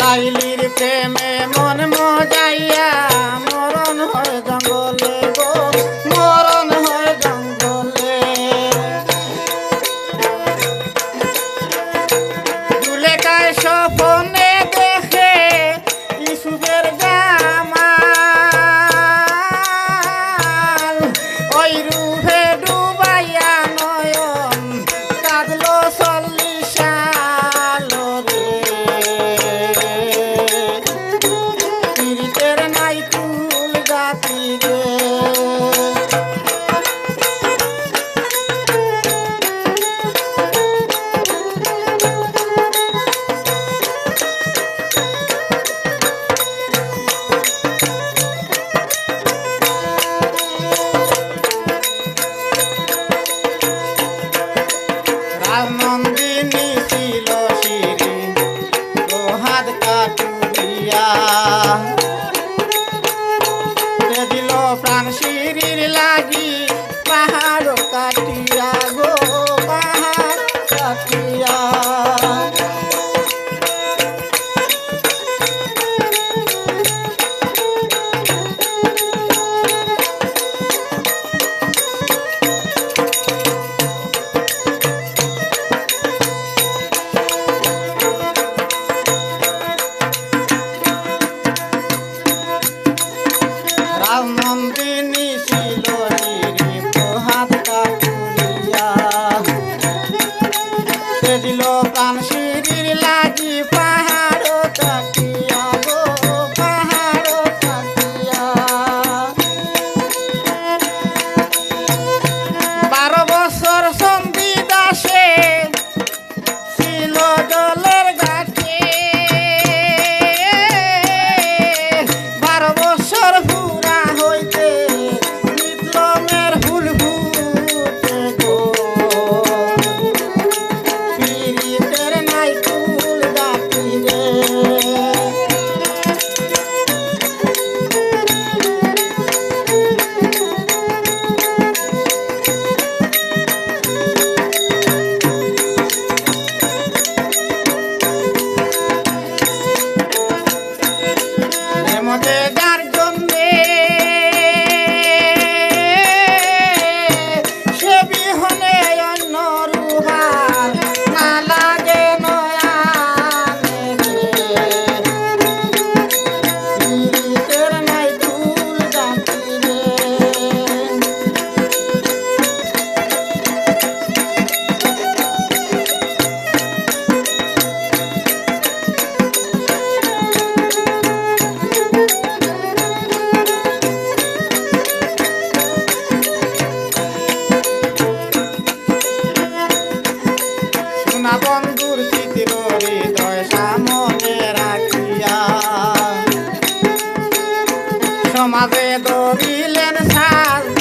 লাইলি তিনি ছিল শিরি হাত কাটুরিয়া। দিল প্রাণ শিরির লাগি। পাহাড় না বন্ধুর স্মৃতি হৃদয় সামনে রাখিয়া। সমাজে দরিলেন সাজ